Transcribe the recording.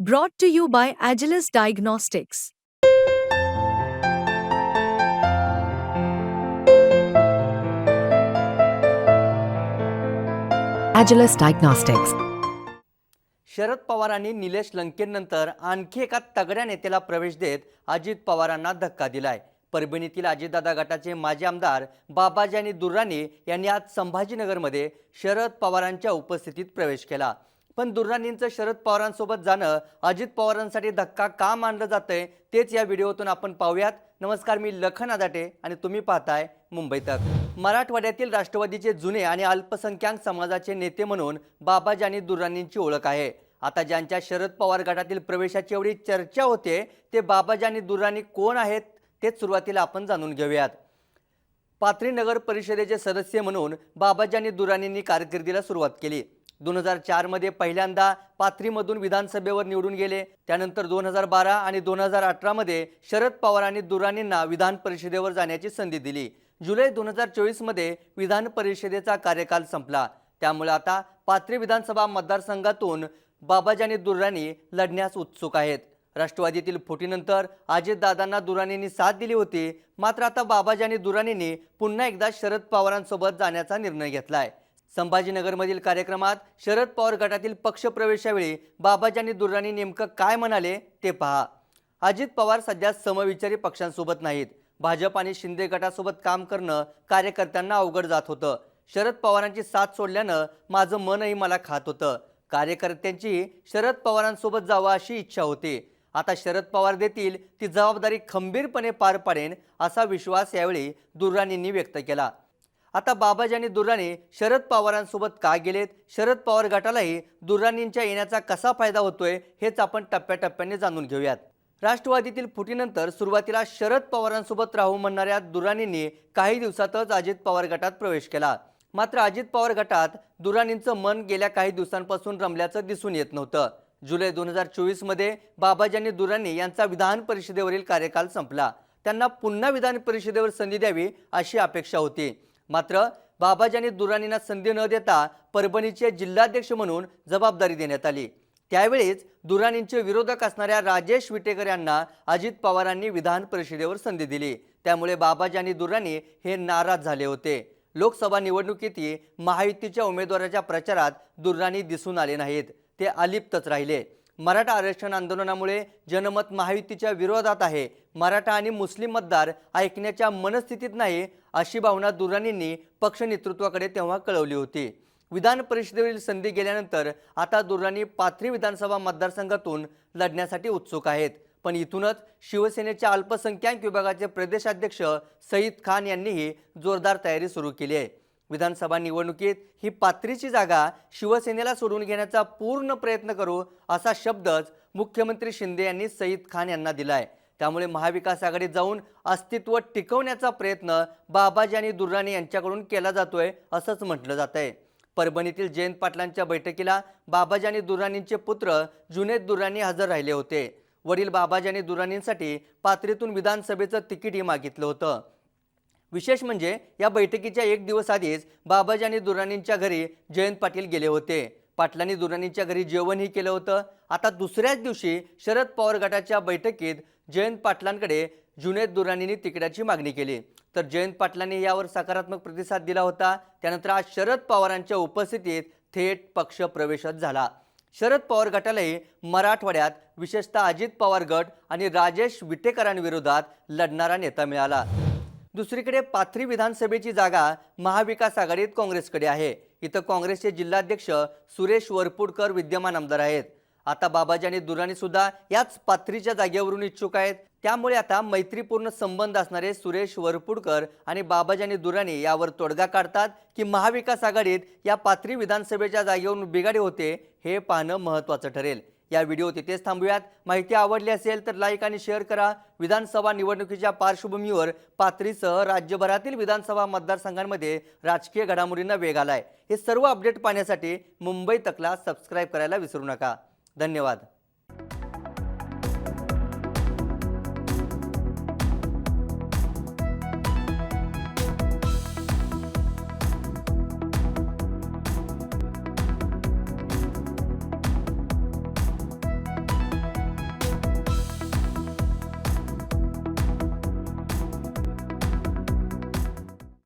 Brought to you by Agilis Diagnostics. Agilis Diagnostics. Sharad पवारांनी निलेश लंकेनंतर आणखी एका तगड्या नेत्याला प्रवेश देत अजित पवारांना धक्का दिलाय परभणीतील अजितदादा गटाचे माजी आमदार बाबाजानी दुर्राणी यांनी आज संभाजीनगरमध्ये शरद पवारांच्या उपस्थितीत प्रवेश केला पण दुर्राणींचं शरद पवारांसोबत जाणं अजित पवारांसाठी धक्का का मानलं जातंय तेच या व्हिडिओतून आपण पाहूयात. नमस्कार मी लखन आदाटे आणि तुम्ही पाहताय मुंबई तक. मराठवाड्यातील राष्ट्रवादीचे जुने आणि अल्पसंख्याक समाजाचे नेते म्हणून बाबाजानी दुर्राणींची ओळख आहे. आता ज्यांच्या शरद पवार गटातील प्रवेशाची एवढी चर्चा होते ते बाबाजानी दुर्राणी कोण आहेत तेच सुरुवातीला आपण जाणून घेऊयात. पाथरी नगर परिषदेचे सदस्य म्हणून बाबाजानी दुराणींनी कारकिर्दीला सुरुवात केली. दोन हजार चारमध्ये पहिल्यांदा पाथरीमधून विधानसभेवर निवडून गेले. त्यानंतर दोन हजार बारा आणि दोन हजार अठरामध्ये शरद पवारांनी दुराणींना विधान परिषदेवर जाण्याची संधी दिली. जुलै दोन हजार चोवीसमध्ये विधान परिषदेचा कार्यकाल संपला. त्यामुळे आता पाथरी विधानसभा मतदारसंघातून बाबाजानी दुर्राणी लढण्यास उत्सुक आहेत. राष्ट्रवादीतील फुटीनंतर अजितदादांना दुराणींनी साथ दिली होती. मात्र आता बाबाजानी दुराणींनी पुन्हा एकदा शरद पवारांसोबत जाण्याचा निर्णय घेतला आहे संभाजीनगरमधील कार्यक्रमात शरद पवार गटातील पक्षप्रवेशावेळी बाबाजानी दुर्राणी नेमकं काय म्हणाले ते पहा. अजित पवार सध्या समविचारी पक्षांसोबत नाहीत. भाजप आणि शिंदे गटासोबत काम करणं कार्यकर्त्यांना अवघड जात होतं. शरद पवारांची साथ सोडल्यानं माझं मनही मला खात होतं. कार्यकर्त्यांची शरद पवारांसोबत जावं अशी इच्छा होती. आता शरद पवार देतील ती जबाबदारी खंबीरपणे पार पाडेन असा विश्वास यावेळी दुर्राणींनी व्यक्त केला. आता बाबाजानी दुर्राणी शरद पवारांसोबत का गेलेत? शरद पवार गटालाही दुर्राणींच्या येण्याचा कसा फायदा होतोय हेच आपण टप्प्याटप्प्याने जाणून घेऊयात. राष्ट्रवादीतील फुटीनंतर सुरुवातीला शरद पवारांसोबत राहू म्हणणाऱ्या दुराणींनी काही दिवसातच अजित पवार गटात प्रवेश केला. मात्र अजित पवार गटात दुराणींचं मन गेल्या काही दिवसांपासून रमल्याचं दिसून येत नव्हतं. जुलै दोन हजार चोवीसमध्ये बाबाजानी दुराणी यांचा विधान परिषदेवरील कार्यकाल संपला. त्यांना पुन्हा विधान परिषदेवर संधी द्यावी अशी अपेक्षा होती. मात्र बाबाजानी दुराणींना संधी न देता परभणीचे जिल्हाध्यक्ष म्हणून जबाबदारी देण्यात आली. त्यावेळीच दुराणींचे विरोधक असणाऱ्या राजेश विटेकर यांना अजित पवारांनी विधान परिषदेवर संधी दिली. त्यामुळे बाबाजानी दुर्राणी हे नाराज झाले होते. लोकसभा निवडणुकीतही महायुतीच्या उमेदवाराच्या प्रचारात दुर्राणी दिसून आले नाहीत. ते अलिप्तच राहिले. मराठा आरक्षण आंदोलनामुळे जनमत महायुतीच्या विरोधात आहे. मराठा आणि मुस्लिम मतदार ऐकण्याच्या मनस्थितीत नाही अशी भावना दुर्राणींनी पक्ष नेतृत्वाकडे तेव्हा कळवली होती. विधान परिषदेवरील संधी गेल्यानंतर आता दुर्राणी पाथरी विधानसभा मतदारसंघातून लढण्यासाठी उत्सुक आहेत. पण इथूनच शिवसेनेच्या अल्पसंख्याक विभागाचे प्रदेशाध्यक्ष सईद खान यांनीही जोरदार तयारी सुरू केली आहे. विधानसभा निवडणुकीत ही पात्रीची जागा शिवसेनेला सोडून घेण्याचा पूर्ण प्रयत्न करू असा शब्दच मुख्यमंत्री शिंदे यांनी सईद खान यांना दिलाय. त्यामुळे महाविकास आघाडीत जाऊन अस्तित्व टिकवण्याचा प्रयत्न बाबाजी आणि दुर्राणी यांच्याकडून केला जातोय असंच म्हटलं जात आहे परभणीतील जयंत पाटलांच्या बैठकीला बाबाजी आणि दुर्राणींचे पुत्र जुनेद दुर्राणी हजर राहिले होते. वडील बाबाजी आणि दुर्राणींसाठी पात्रीतून विधानसभेचं तिकीटही मागितलं होतं. विशेष म्हणजे या बैठकीच्या एक दिवस आधीच बाबाजी आणि दुराणींच्या घरी जयंत पाटील गेले होते. पाटलांनी दुराणींच्या घरी जेवणही केलं होतं. आता दुसऱ्याच दिवशी शरद पवार गटाच्या बैठकीत जयंत पाटलांकडे जुनेद दुराणींनी तिकिटाची मागणी केली. तर जयंत पाटलांनी यावर सकारात्मक प्रतिसाद दिला होता. त्यानंतर आज शरद पवारांच्या उपस्थितीत थेट पक्ष प्रवेशच झाला. शरद पवार गटालाही मराठवाड्यात विशेषतः अजित पवार गट आणि राजेश विटेकरांविरोधात लढणारा नेता मिळाला. दुसरीकडे पाथरी विधानसभेची जागा महाविकास आघाडीत काँग्रेसकडे आहे. इथं काँग्रेसचे जिल्हाध्यक्ष सुरेश वरपुडकर विद्यमान आमदार आहेत. आता बाबाजी आणि दुराणी सुद्धा याच पाथरीच्या जागेवरून इच्छुक आहेत. त्यामुळे आता मैत्रीपूर्ण संबंध असणारे सुरेश वरपुडकर आणि बाबाजी आणि दुराणी यावर तोडगा काढतात की महाविकास आघाडीत या पाथरी विधानसभेच्या जागेवरून बिघाडी होते हे पाहणं महत्त्वाचं ठरेल. या व्हिडिओ तिथेच थांबूयात. माहिती आवडली असेल तर लाईक आणि शेअर करा. विधानसभा निवडणुकीच्या पार्श्वभूमीवर पाथरीसह राज्यभरातील विधानसभा मतदारसंघांमध्ये राजकीय घडामोडींना वेग आलाय. हे सर्व अपडेट पाहण्यासाठी मुंबई तकला सबस्क्राईब करायला विसरू नका. धन्यवाद.